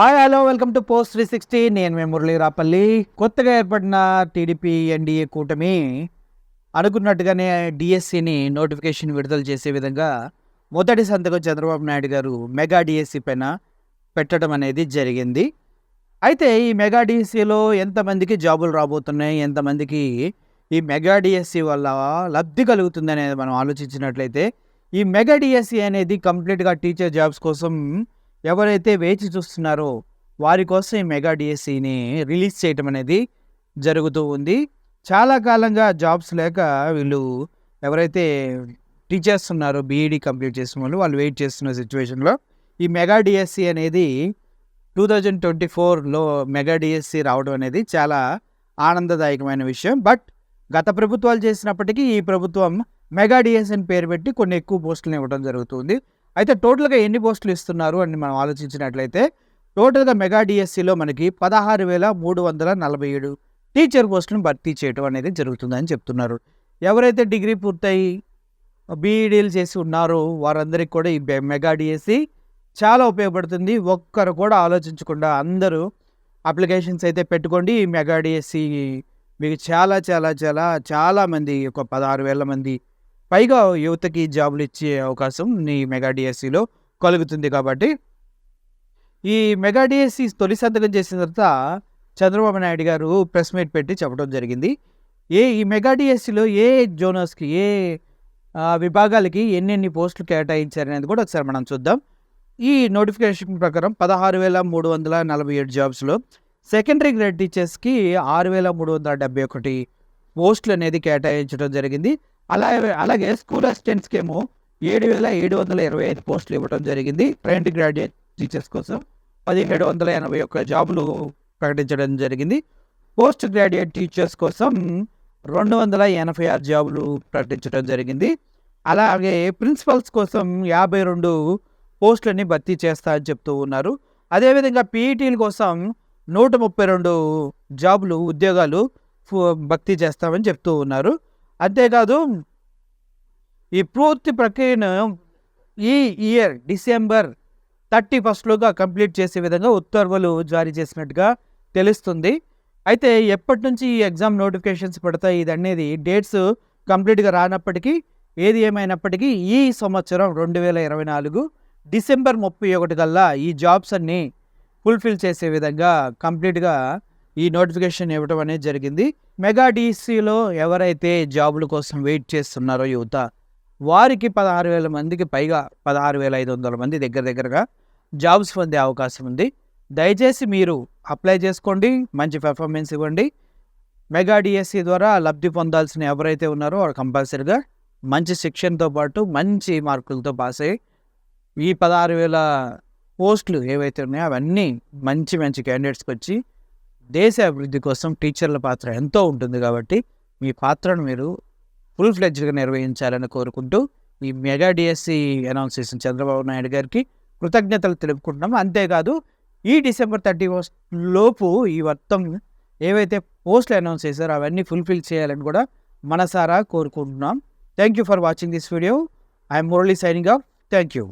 Hi hello welcome to post three sixty నేను మీ మురళీరాపల్లి కొత్తగా ఏర్పడిన టీడీపీ ఎన్డీఏ కూటమి అనుకున్నట్టుగానే డిఎస్సిని నోటిఫికేషన్ విడుదల చేసే విధంగా మొదటి సంతకం చంద్రబాబు నాయుడు గారు మెగా డిఎస్సి పైన పెట్టడం అనేది జరిగింది. అయితే ఈ మెగా డిఎస్సిలో ఎంతమందికి జాబులు రాబోతున్నాయి ఎంతమందికి ఈ మెగా డిఎస్సి వల్ల లబ్ధి కలుగుతుంది అనేది మనం ఆలోచించినట్లయితే ఈ మెగా డిఎస్సి అనేది కంప్లీట్గా టీచర్ జాబ్స్ కోసం ఎవరైతే వేచి చూస్తున్నారో వారి కోసం ఈ మెగా డిఎస్సిని రిలీజ్ చేయటం అనేది జరుగుతూ ఉంది. చాలా కాలంగా జాబ్స్ లేక వీళ్ళు ఎవరైతే టీచర్స్ ఉన్నారో బీఈడీ కంప్లీట్ చేసిన వాళ్ళు వాళ్ళు వెయిట్ చేస్తున్న సిచ్యువేషన్లో ఈ మెగా డిఎస్సి అనేది టూ థౌజండ్ ట్వంటీ ఫోర్లో మెగా డిఎస్సి రావడం అనేది చాలా ఆనందదాయకమైన విషయం. బట్ గత ప్రభుత్వాలు చేసినప్పటికీ ఈ ప్రభుత్వం మెగా డిఎస్ఎన్ పేరు పెట్టి కొన్ని ఎక్కువ పోస్టులను ఇవ్వడం జరుగుతుంది అయితే టోటల్గా ఎన్ని పోస్టులు ఇస్తున్నారు అని మనం ఆలోచించినట్లయితే టోటల్గా మెగా డిఎస్సిలో మనకి పదహారు వేల మూడు వందల నలభై ఏడు టీచర్ పోస్టులను భర్తీ చేయడం అనేది జరుగుతుందని చెప్తున్నారు. ఎవరైతే డిగ్రీ పూర్తయి బీఈడీలు చేసి ఉన్నారో వారందరికీ కూడా ఈ మెగా డిఎస్సి చాలా ఉపయోగపడుతుంది. ఒక్కరు కూడా ఆలోచించకుండా అందరూ అప్లికేషన్స్ అయితే పెట్టుకోండి. ఈ మెగా డిఎస్సి మీకు చాలా చాలా చాలా చాలామంది ఒక పదహారు వేల మంది పైగా యువతకి జాబులు ఇచ్చే అవకాశం నీ మెగా డిఎస్సిలో కలుగుతుంది కాబట్టి ఈ మెగా డిఎస్సి తొలి సంతకం చేసిన తర్వాత చంద్రబాబు నాయుడు గారు ప్రెస్ మీట్ పెట్టి చెప్పడం జరిగింది. ఏ ఈ మెగా డిఎస్సిలో ఏ జోనర్స్కి ఏ విభాగాలకి ఎన్నెన్ని పోస్టులు కేటాయించారనేది కూడా ఒకసారి మనం చూద్దాం. ఈ నోటిఫికేషన్ ప్రకారం పదహారు వేల మూడు వందల నలభై ఏడు జాబ్స్లో సెకండరీ గ్రేడ్ టీచర్స్కి ఆరు వేల మూడు వందల డెబ్బై ఒకటి పోస్టులు అనేది కేటాయించడం జరిగింది. అలాగే అలాగే స్కూల్ అసిస్టెంట్స్కి ఏమో ఏడు వేల ఏడు వందల ఇరవై ఐదు పోస్టులు ఇవ్వడం జరిగింది. ట్రైన్ గ్రాడ్యుయేట్ టీచర్స్ కోసం పదిహేడు వందల ఎనభై ఒక్క జాబులు ప్రకటించడం జరిగింది. పోస్ట్ గ్రాడ్యుయేట్ టీచర్స్ కోసం రెండు వందల ఎనభై ఆరు జాబులు ప్రకటించడం జరిగింది. అలాగే ప్రిన్సిపల్స్ కోసం యాభై రెండు పోస్టులని భర్తీ చేస్తా అని చెప్తూ ఉన్నారు. అదేవిధంగా పీఈటీల కోసం నూట ముప్పై రెండు జాబులు ఉద్యోగాలు భర్తీ చేస్తామని చెప్తూ ఉన్నారు. అంతేకాదు ఈ పూర్తి ప్రక్రియను ఈ ఇయర్ డిసెంబర్ థర్టీ ఫస్ట్లోగా కంప్లీట్ చేసే విధంగా ఉత్తర్వులు జారీ చేసినట్టుగా తెలుస్తుంది. అయితే ఎప్పటి నుంచి ఈ ఎగ్జామ్ నోటిఫికేషన్స్ పడతాయి ఇది అనేది డేట్స్ కంప్లీట్గా రానప్పటికీ ఏది ఏమైనప్పటికీ ఈ సంవత్సరం రెండు వేల ఇరవై నాలుగు డిసెంబర్ ముప్పై ఒకటి కల్లా ఈ జాబ్స్ అన్నీ ఫుల్ఫిల్ చేసే విధంగా కంప్లీట్గా ఈ నోటిఫికేషన్ ఇవ్వడం అనేది జరిగింది. మెగా డీసీలో ఎవరైతే జాబుల కోసం వెయిట్ చేస్తున్నారో యువత వారికి పదహారు వేల మందికి పైగా పదహారు వేల ఐదు వందల మంది దగ్గర దగ్గరగా జాబ్స్ పొందే అవకాశం ఉంది. దయచేసి మీరు అప్లై చేసుకోండి మంచి పెర్ఫార్మెన్స్ ఇవ్వండి. మెగా డిఎస్సి ద్వారా లబ్ధి పొందాల్సిన ఎవరైతే ఉన్నారో వాళ్ళు కంపల్సరీగా మంచి శిక్షణతో పాటు మంచి మార్కులతో పాస్ అయ్యి ఈ పదహారు వేల పోస్టులు ఏవైతే ఉన్నాయో అవన్నీ మంచి మంచి క్యాండిడేట్స్కి వచ్చి దేశ అభివృద్ధి కోసం టీచర్ల పాత్ర ఎంతో ఉంటుంది కాబట్టి మీ పాత్రను మీరు ఫుల్ ఫ్లెడ్జ్గా నిర్వహించాలని కోరుకుంటూ ఈ మెగా డిఎస్సి అనౌన్స్ చేసిన చంద్రబాబు నాయుడు గారికి కృతజ్ఞతలు తెలుపుకుంటున్నాము అంతేకాదు ఈ డిసెంబర్ థర్టీ లోపు ఈ మొత్తం ఏవైతే పోస్టులు అనౌన్స్ చేశారో అవన్నీ ఫుల్ఫిల్ చేయాలని కూడా మనసారా కోరుకుంటున్నాం. Thank you for watching this video. I'm Murali signing off. Thank you.